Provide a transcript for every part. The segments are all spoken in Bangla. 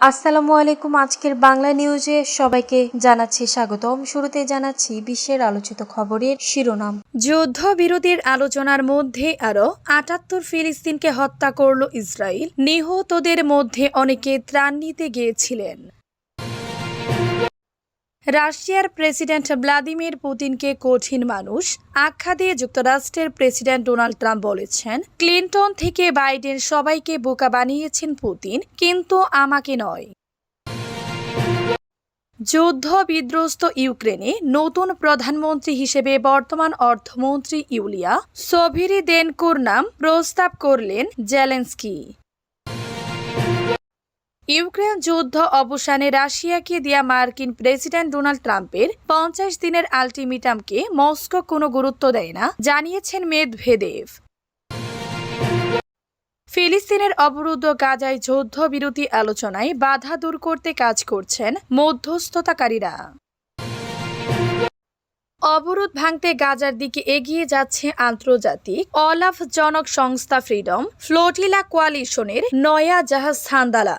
আসসালামু আলাইকুম। আজকের বাংলা নিউজে সবাইকে জানাচ্ছি স্বাগতম। শুরুতে জানাচ্ছি বিশ্বের আলোচিত খবরের শিরোনাম। যুদ্ধবিরতির আলোচনার মধ্যে আরও আটাত্তর ফিলিস্তিনকে হত্যা করল ইসরায়েল নিহতদের মধ্যে অনেকে ত্রাণ নিতে গিয়েছিলেন। রাশিয়ার প্রেসিডেন্ট ভ্লাদিমির পুতিনকে কঠিন মানুষ। আখ্যা দিয়ে যুক্তরাষ্ট্রের প্রেসিডেন্ট ডোনাল্ড ট্রাম্প বলেছেন, ক্লিন্টন থেকে বাইডেন সবাইকে বোকা বানিয়েছেন পুতিন, কিন্তু আমাকে নয়। যুদ্ধ বিধ্বস্ত ইউক্রেনে নতুন প্রধানমন্ত্রী হিসেবে বর্তমান অর্থমন্ত্রী ইউলিয়া সোভিরি দেনকুর নাম প্রস্তাব করলেন জেলেন্সকি। ইউক্রেন যুদ্ধ অবসানে রাশিয়াকে দেয়া মার্কিন প্রেসিডেন্ট ডোনাল্ড ট্রাম্পের পঞ্চাশ দিনের আলটিমেটামকে মস্কো কোনো গুরুত্ব দেয় না, জানিয়েছেন মেদভেদেভ। ফিলিস্তিনের অবরুদ্ধ গাজায় যুদ্ধবিরতি আলোচনায় বাধা দূর করতে কাজ করছেন মধ্যস্থতাকারীরা। অবরোধ ভাঙতে গাজার দিকে এগিয়ে যাচ্ছে আন্তর্জাতিক অলাভজনক সংস্থা ফ্রিডম, ফ্লোটিলা কোয়ালিশনের নয়া জাহাজ সান্দালা।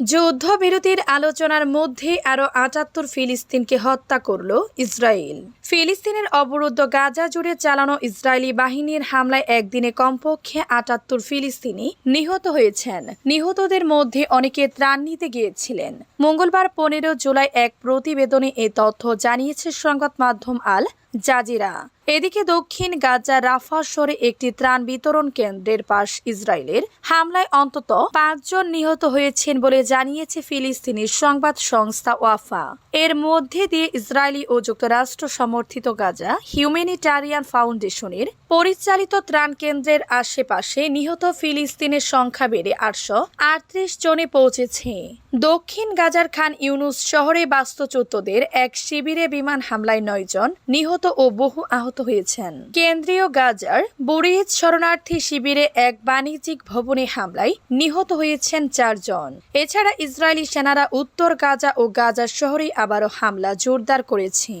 যুদ্ধবিরতির আলোচনার মধ্যে আরও আটাত্তর ফিলিস্তিনকে হত্যা করল ইসরায়েল। ফিলিস্তিনের অবরুদ্ধ গাজা জুড়ে চালানো ইসরায়েলি বাহিনীর হামলায় একদিনে কমপক্ষে আটাত্তর ফিলিস্তিনি নিহত হয়েছেন। নিহতদের মধ্যে অনেকে ত্রাণ নিতে গিয়েছিলেন। মঙ্গলবার পনেরো জুলাই এক প্রতিবেদনে এ তথ্য জানিয়েছে সংবাদ মাধ্যম আল জাজিরা। এদিকে দক্ষিণ গাজা রাফা শহরে একটি ত্রাণ বিতরণ কেন্দ্রের পাশ ইসরায়েলের হামলায় অন্তত পাঁচজন নিহত হয়েছেন বলে জানিয়েছে ফিলিস্তিনি সংবাদ সংস্থা ওয়াফা। এর মধ্যে দিয়ে ইসরায়েলি ও যুক্তরাষ্ট্র সমর্থিত গাজা হিউম্যানিটারিয়ান ফাউন্ডেশনের পরিচালিত ত্রাণ কেন্দ্রের আশেপাশে নিহত ফিলিস্তিনের সংখ্যা বেড়ে আটশো আটত্রিশ জনে পৌঁছেছে। দক্ষিণ গাজার খান ইউনুস শহরে বাস্তুচ্যুতদের এক শিবিরে বিমান হামলায় নয়জন নিহত ও বহু আহত হয়েছেন। কেন্দ্রীয় গাজার বরিজ শরণার্থী শিবিরে এক বাণিজ্যিক ভবনে হামলায় নিহত হয়েছেন চারজন এছাড়া ইসরায়েলি সেনারা উত্তর গাজা ও গাজা শহরে আবারও হামলা জোরদার করেছে।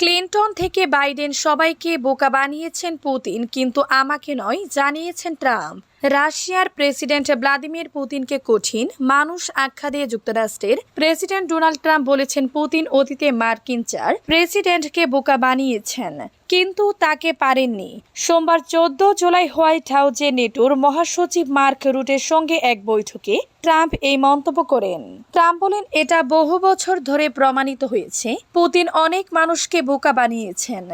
ক্লিন্টন থেকে বাইডেন সবাইকে বোকা বানিয়েছেন পুতিন, কিন্তু আমাকে নয়, জানিয়েছেন ট্রাম্প। রাশিয়ার প্রেসিডেন্ট ভ্লাদিমির পুতিনকে কঠিন, মানুষ আখ্যা দিয়ে যুক্তরাষ্ট্রের। প্রেসিডেন্ট ডোনাল্ড ট্রাম্প বলেছেন, পুতিন অতীতে মার্কিন চার প্রেসিডেন্টকে বোকা বানিয়েছেন। কিন্তু তাকে পারেননি। সোমবার চোদ্দ জুলাই হোয়াইট হাউসে নেটোর মহাসচিব মার্ক রুটের সঙ্গে এক বৈঠকে ট্রাম্প এই মন্তব্য করেন। ট্রাম্প বলেন, এটা বহু বছর ধরে প্রমাণিত হয়েছে। পুতিন অনেক মানুষকে বোকা বানিয়েছেন।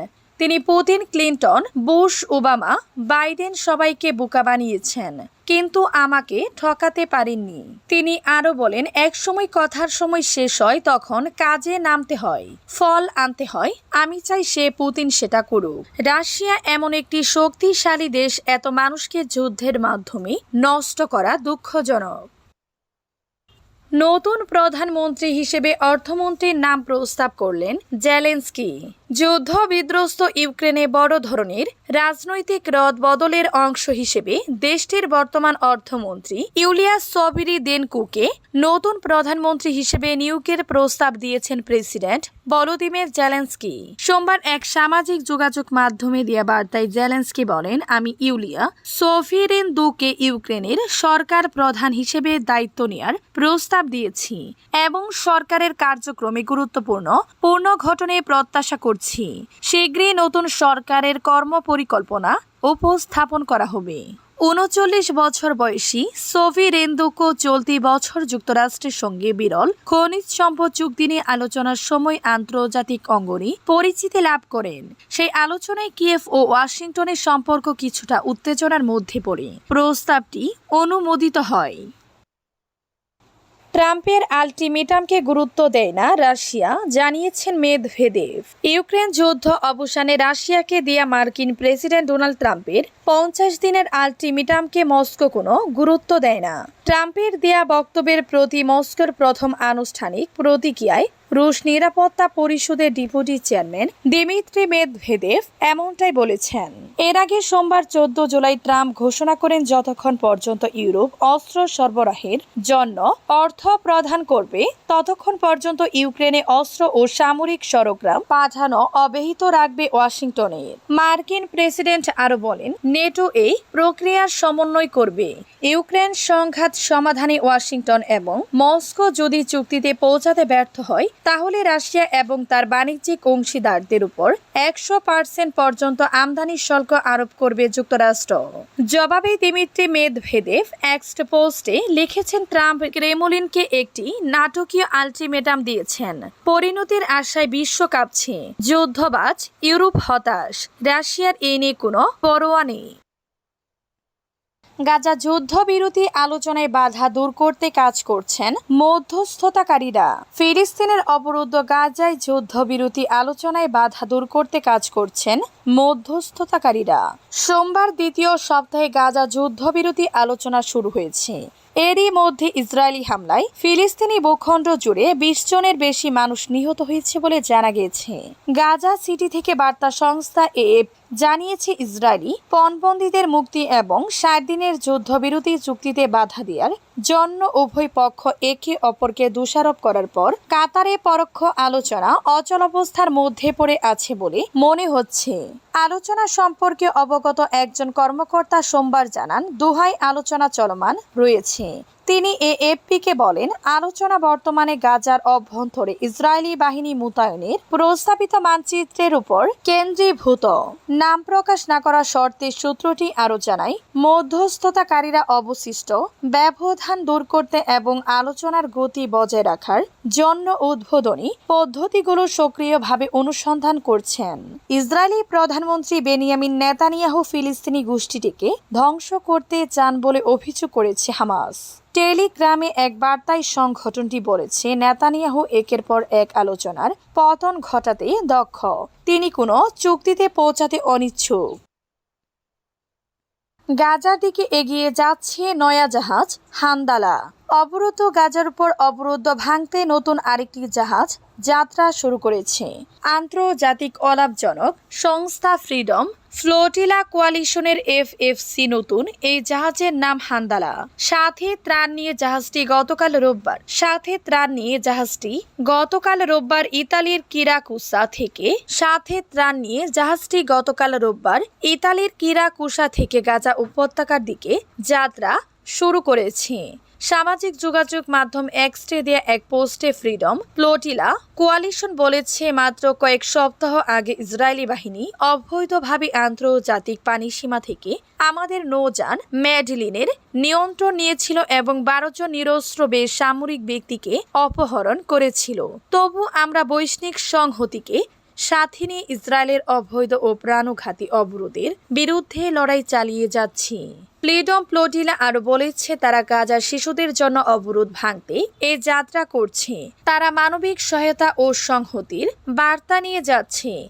তিনি Putin, Clinton, Bush, Obama, Biden সবাইকে বোকা বানিয়েছেন। কিন্তু আমাকে ঠকাতে পারেননি। তিনি আরও বলেন এক সময় কথার সময় শেষ হয়, তখন কাজে নামতে হয়, ফল আনতে হয়। আমি চাই সে পুতিন সেটা করুক। রাশিয়া এমন একটি শক্তিশালী দেশ এত মানুষকে যুদ্ধের মাধ্যমে নষ্ট করা দুঃখজনক। নতুন প্রধানমন্ত্রী হিসেবে অর্থমন্ত্রীর নাম প্রস্তাব করলেন জেলেন্সকি। যুদ্ধ বিধ্বস্ত ইউক্রেনে বড় ধরনের রাজনৈতিক রদ বদলের অংশ হিসেবে দেশটির বর্তমান অর্থমন্ত্রী ইউলিয়া সবিরি দেনকুকে নতুন প্রধানমন্ত্রী হিসেবে নিয়োগের প্রস্তাব দিয়েছেন প্রেসিডেন্ট বলোদিমের জেলেন্সকি। সোমবার এক সামাজিক যোগাযোগ মাধ্যমে দেয়া বার্তায় জেলেন্সকি বলেন, আমি ইউলিয়া সোফিরেন দুকে ইউক্রেনের সরকার প্রধান হিসেবে দায়িত্ব নেয়ার প্রস্তাব দিয়েছি এবং সরকারের কার্যক্রমে গুরুত্বপূর্ণ পূর্ণ ঘটনে প্রত্যাশা করছি। শীঘ্রই নতুন সরকারের কর্ম পরিকল্পনা উপস্থাপন করা হবে। উনচল্লিশ বছর বয়সী সোভি রেন্দুকো চলতি বছর যুক্তরাষ্ট্রের সঙ্গে বিরল খনিজ সম্পদ চুক্তি নিয়ে আলোচনার সময় আন্তর্জাতিক অঙ্গনে পরিচিতি লাভ করেন। সেই আলোচনায় কিয়েভ ও ওয়াশিংটনের সম্পর্ক কিছুটা উত্তেজনার মধ্যে পড়ে। প্রস্তাবটি অনুমোদিত হয়। ট্রাম্পের আলটিমেটামকে গুরুত্ব দেয় না রাশিয়া, জানিয়েছেন মেদভেদেভ। ইউক্রেন যুদ্ধ অবসানে রাশিয়াকে দেয়া মার্কিন প্রেসিডেন্ট ডোনাল্ড ট্রাম্পের পঞ্চাশ দিনের আলটিমেটামকে মস্কো কোনো গুরুত্ব দেয় না। ট্রাম্পের দেয়া বক্তব্যের প্রতি মস্কোর প্রথম আনুষ্ঠানিক প্রতিক্রিয়ায় রুশ নিরাপত্তা পরিষদের ডেপুটি চেয়ারম্যান দিমিত্রি মেদভেদেভ এমনটাই বলেছেন। এর আগে সোমবার চোদ্দ জুলাই ট্রাম্প ঘোষণা করেন যতক্ষণ পর্যন্ত ইউরোপ অস্ত্র সরবরাহের জন্য অর্থ প্রদান করবে, ততক্ষণ পর্যন্ত ইউক্রেনে অস্ত্র ও সামরিক সরগ্রাম পাঠানো অব্যাহত রাখবে ওয়াশিংটনে। মার্কিন প্রেসিডেন্ট আরও বলেন, নেটো এই প্রক্রিয়ার সমন্বয় করবে। ইউক্রেন সংঘাত সমাধানে ওয়াশিংটন এবং মস্কো যদি চুক্তিতে পৌঁছাতে ব্যর্থ হয় তাহলে রাশিয়া এবং তার বাণিজ্যিক অংশীদারদের উপর একশো পার্সেন্ট পর্যন্ত আমদানি শুল্ক আরোপ করবে যুক্তরাষ্ট্র। জবাবে দিমিত্রি মেদভেদেভ এক্সট পোস্টে লিখেছেন ট্রাম্প ক্রেমলিনকে একটি নাটকীয় আলটিমেটাম দিয়েছেন। পরিণতির আশায় বিশ্ব কাঁপছে। যুদ্ধবাজ, ইউরোপ হতাশ। রাশিয়ার এ নিয়ে কোনো পরোয়া নেই। গাজা যুদ্ধবিরতি আলোচনায় বাধা দূর করতে কাজ করছেন মধ্যস্থতাকারীরা। ফিলিস্তিনের অবরুদ্ধ গাজায় যুদ্ধবিরতি আলোচনায় বাধা দূর করতে কাজ করছেন মধ্যস্থতাকারীরা। সোমবার দ্বিতীয় সপ্তাহে গাজা যুদ্ধবিরতি আলোচনা শুরু হয়েছে। এরই মধ্যে ইসরায়েলি হামলায় ফিলিস্তিনি ভূখণ্ড জুড়ে বিশ জনের বেশি মানুষ নিহত হয়েছে বলে জানা গেছে। গাজা সিটি থেকে বার্তা সংস্থা এএফ জানিয়েছে ইসরায়েলি, পণবন্দীদের মুক্তি এবং ষাট দিনের যুদ্ধবিরতি চুক্তিতে বাধা দেওয়ার জন্য উভয় পক্ষ একে অপরকে দোষারোপ করার পর কাতারে পরোক্ষ আলোচনা অচলাবস্থার মধ্যে পড়ে আছে বলে মনে হচ্ছে। আলোচনা সম্পর্কে অবগত একজন কর্মকর্তা সোমবার জানান দুহাই আলোচনা চলমান রয়েছে। তিনি এএফপিকে বলেন, আলোচনা বর্তমানে গাজার অভ্যন্তরে ইসরায়েলি বাহিনী মোতায়েনের প্রস্তাবিত মানচিত্রের উপর কেন্দ্রীভূত। নাম প্রকাশ না করা শর্তে সূত্রটি আরও জানায়, মধ্যস্থতাকারীরা অবশিষ্ট, ব্যবধান দূর করতে এবং আলোচনার গতি বজায় রাখার জন্য উদ্বোধনী পদ্ধতিগুলো সক্রিয়ভাবে অনুসন্ধান করছেন। ইসরায়েলি প্রধানমন্ত্রী বেনিয়ামিন নেতানিয়াহু ফিলিস্তিনি গোষ্ঠীটিকে ধ্বংস করতে চান বলে অভিযোগ করেছে হামাস। টেলিগ্রামে এক বার্তায় সংগঠনটি বলেছে, নেতানিয়াহু একের পর এক আলোচনার পতন ঘটাতে দক্ষ। তিনি কোনো চুক্তিতে পৌঁছাতে অনিচ্ছুক। গাজার দিকে এগিয়ে যাচ্ছে নয়া জাহাজ হান্দালা। অবরুদ্ধ গাজার উপর অবরুদ্ধ ভাঙতে নতুন আরেকটি জাহাজ যাত্রা শুরু করেছে। আন্তর্জাতিক অলাভজনক সংস্থা ফ্রিডম ফ্লোটিলা কোয়ালিশনের এফ এফ সি নতুন এই জাহাজের নাম হান্দালা। সাথে ত্রাণ নিয়ে জাহাজটি গতকাল রোববার, সাথে ত্রাণ নিয়ে জাহাজটি গতকাল রোববার ইতালির কিরাকুসা থেকে, সাথে ত্রাণ নিয়ে জাহাজটি গতকাল রোববার ইতালির কিরাকুসা থেকে গাজা উপত্যকার দিকে যাত্রা শুরু করেছে। সামাজিক যোগাযোগ মাধ্যম এক্সট্রে দেয়া এক পোস্টে ফ্রিডম। প্লোটিলা কোয়ালিশন বলেছে, মাত্র কয়েক সপ্তাহ আগে ইসরায়েলি বাহিনী অবৈধভাবে আন্তর্জাতিক পানিসীমা থেকে আমাদের নৌযান ম্যাডলিনের নিয়ন্ত্রণ নিয়েছিল এবং বারো জন নিরস্ত্র বেসামরিক ব্যক্তিকে অপহরণ করেছিল। তবু আমরা বৈশ্বিক সংহতিকে সাথে নিয়ে ইসরায়েলের অবৈধ ও প্রাণঘাতী অবরোধের বিরুদ্ধে লড়াই চালিয়ে যাচ্ছি। প্লেডম প্লোডিলা আরও বলেছে, তারা গাজার শিশুদের জন্য অবরোধ ভাঙতে এ যাত্রা করছে। তারা মানবিক সহায়তা ও সংহতির বার্তা নিয়ে যাচ্ছে।